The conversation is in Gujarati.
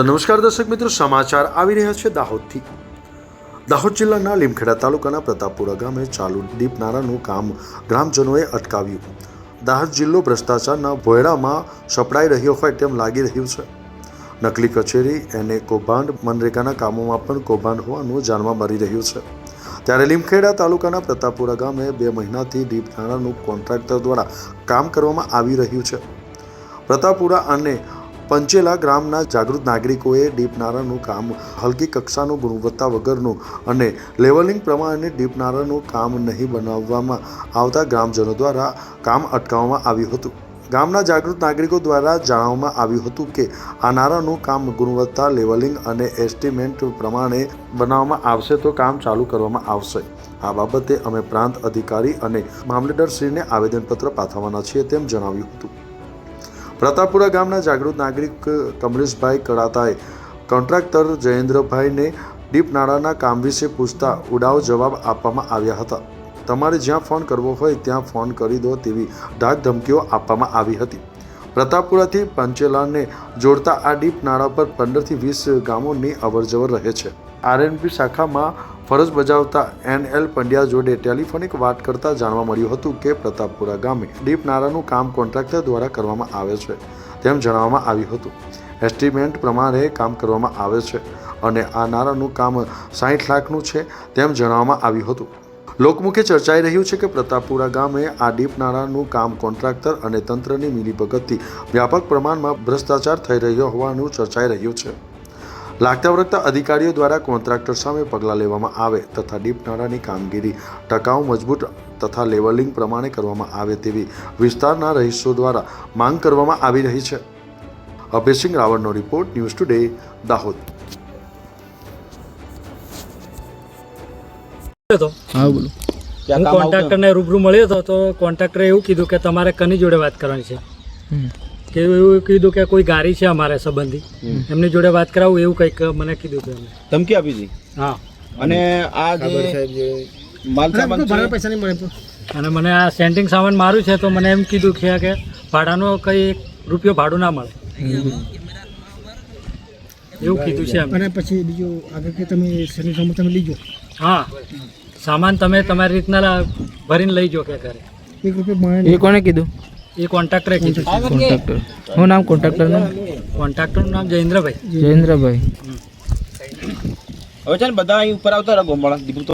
તો નમસ્કાર દર્શક મિત્રો, સમાચાર આવી રહ્યા છે દાહોદથી. દાહોદ જિલ્લાના લીમખેડા તાલુકાના પ્રતાપપુરા ગામે ચાલુ દીપનારાનું કામ ગ્રામજનોએ અટકાવ્યું. દાહોદ જિલ્લો ભ્રષ્ટાચારના ભોયડામાં સપડાઈ રહ્યો હોય તેમ લાગી રહ્યું છે. નકલી કચેરી એને કૌભાંડ મનરેગાના કામોમાં પણ કૌભાંડ હોવાનું જાણવા મળી રહ્યું છે. ત્યારે લીમખેડા તાલુકાના પ્રતાપપુરા ગામે બે મહિનાથી દીપનારાનું કોન્ટ્રાક્ટર દ્વારા કામ કરવામાં આવી રહ્યું છે. પ્રતાપપુરા અને પંચેલા ગ્રામના જાગૃત નાગરિકોએ દીપનારાનું કામ હલકી કક્ષાનું ગુણવત્તા વગરનું અને લેવલિંગ પ્રમાણે દીપનારાનું કામ નહીં બનાવવામાં આવતા ગ્રામજનો દ્વારા કામ અટકાવવામાં આવ્યું હતું. ગામના જાગૃત નાગરિકો દ્વારા જણાવવામાં આવ્યું હતું કે, આ નારાનું કામ ગુણવત્તા, લેવલિંગ અને એસ્ટિમેટ પ્રમાણે બનાવવામાં આવશે તો કામ ચાલુ કરવામાં આવશે. આ બાબતે અમે પ્રાંત અધિકારી અને મામલેદારશ્રીને આવેદનપત્ર પાઠવવાના છીએ તેમ જણાવ્યું હતું. પ્રતાપપુરા ગામના જાગૃત નાગરિક કમલેશભાઈ કડાતાએ કોન્ટ્રાક્ટર જયેન્દ્રભાઈને દીપનાળાના કામ વિશે પૂછતા ઉડાવ જવાબ આપવામાં આવ્યા હતા. તમારે જ્યાં ફોન કરવો હોય ત્યાં ફોન કરી દો તેવી ધાક ધમકીઓ આપવામાં આવી હતી. પ્રતાપપુરાથી પંચેલાને જોડતા આ ડીપ નાળા પર પંદરથી વીસ ગામોની અવરજવર રહે છે. આરએનપી શાખામાં ફરજ બજાવતા એન એલ પંડ્યા જોડે ટેલિફોનિક વાત કરતા જાણવા મળ્યું હતું કે પ્રતાપપુરા ગામે ડીપ નારાનું કામ કોન્ટ્રાક્ટર દ્વારા કરવામાં આવે છે તેમ જણાવવામાં આવ્યું હતું. એસ્ટિમેન્ટ પ્રમાણે કામ કરવામાં આવે છે અને આ નારાનું કામ સાઠ લાખનું છે તેમ જણાવવામાં આવ્યું હતું. લોકમુખે ચર્ચાઈ રહ્યું છે કે પ્રતાપપુરા ગામે આ ડીપ નાળાનું કામ કોન્ટ્રાક્ટર અને તંત્રની મિલીભગતથી વ્યાપક પ્રમાણમાં ભ્રષ્ટાચાર થઈ રહ્યો હોવાનું ચર્ચાઈ રહ્યું છે. લાગતા વળગતા અધિકારીઓ દ્વારા કોન્ટ્રાક્ટર સામે પગલાં લેવામાં આવે તથા ડીપ નાળાની કામગીરી ટકાઉ મજબૂત તથા લેવલિંગ પ્રમાણે કરવામાં આવે તેવી વિસ્તારના રહીશો દ્વારા માંગ કરવામાં આવી રહી છે. અભયસિંહ રાવળનો રિપોર્ટ ન્યૂઝ ટુડે દાહોદ. હા બોલો. હું કોન્ટ્રાક્ટરને રૂબરૂ મળ્યો હતો તો કોન્ટ્રાક્ટરે એવું કીધું કે તમારે કની જોડે વાત કરવાની છે. કે એવું કીધું કે કોઈ ગાડી છે અમારે સંબંધી. એમની જોડે વાત કરાવું એવું કંઈક મને કીધું કે ધમકી આપી હતી? હા. અને આ જે માલ સામાન છે? અને મને આ સેન્ટિંગ સામાન મારું છે તો મને એમ કીધું કે કે ભાડાનો કંઈ રૂપિયો ભાડું ના મળે. એવું કીધું છે અને પછી બીજું આગળ કે તમે સેન્ટિંગ સામાન તમે લીજો. હા. સામાન તમે તમારી રીતના ભરીને લઈ જાઓ કે ઘરે. એક રૂપિયો એ કોણે કીધું? એ કોન્ટ્રાક્ટર કોન્ટ્રાક્ટર. શું નામ કોન્ટ્રાક્ટરનું કોન્ટ્રાક્ટરનું નામ જયેન્દ્રભાઈ. જયેન્દ્રભાઈ. હવે છે ને બધા અહીં ઉપર આવતા રહો ગોમવાળા તો.